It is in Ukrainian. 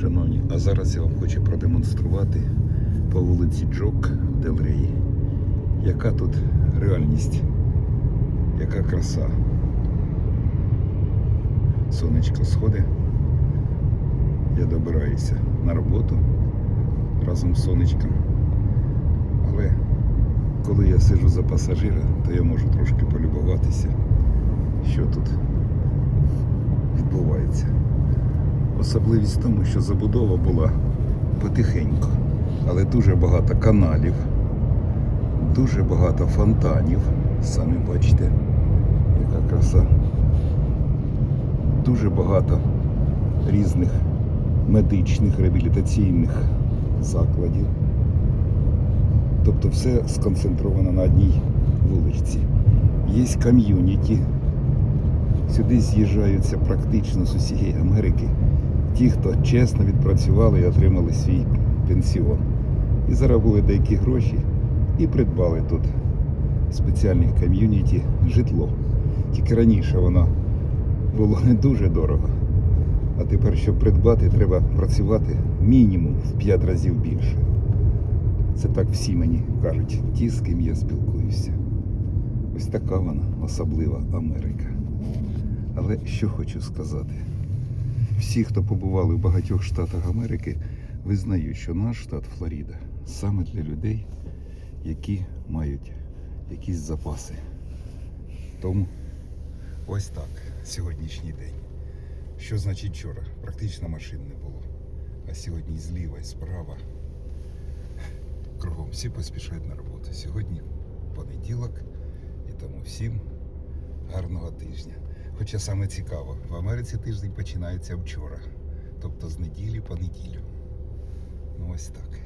Шановні, а зараз я вам хочу продемонструвати по вулиці Джок в Делреї, яка тут реальність, яка краса. Сонечко сходить. Я добираюся на роботу разом з сонечком. Але коли я сиджу за пасажира, то я можу трошки полюбуватися, що тут відбувається. Особливість в тому, що забудова була потихеньку, але дуже багато каналів, дуже багато фонтанів. Самі бачите, яка краса. Дуже багато різних медичних реабілітаційних закладів. Тобто все сконцентровано на одній вулиці. Є ком'юніті. Сюди з'їжджаються практично з усієї Америки ті, хто чесно відпрацювали і отримали свій пенсіон. І заробили деякі гроші і придбали тут спеціальних ком'юніті житло. Тільки раніше воно було не дуже дорого. А тепер, щоб придбати, треба працювати мінімум в 5 разів більше. Це так всі мені кажуть, ті, з ким я спілкуюся. Ось така вона особлива Америка. Але що хочу сказати? Всі, хто побували в багатьох штатах Америки, визнають, що наш штат Флорида саме для людей, які мають якісь запаси. Тому ось так, сьогоднішній день. Що значить вчора? Практично машин не було. А сьогодні зліва і справа. Кругом всі поспішають на роботу. Сьогодні понеділок, і тому всім гарного тижня. Хоча саме цікаво, в Америці тиждень починається вчора, тобто з неділі по неділю. Ну ось так.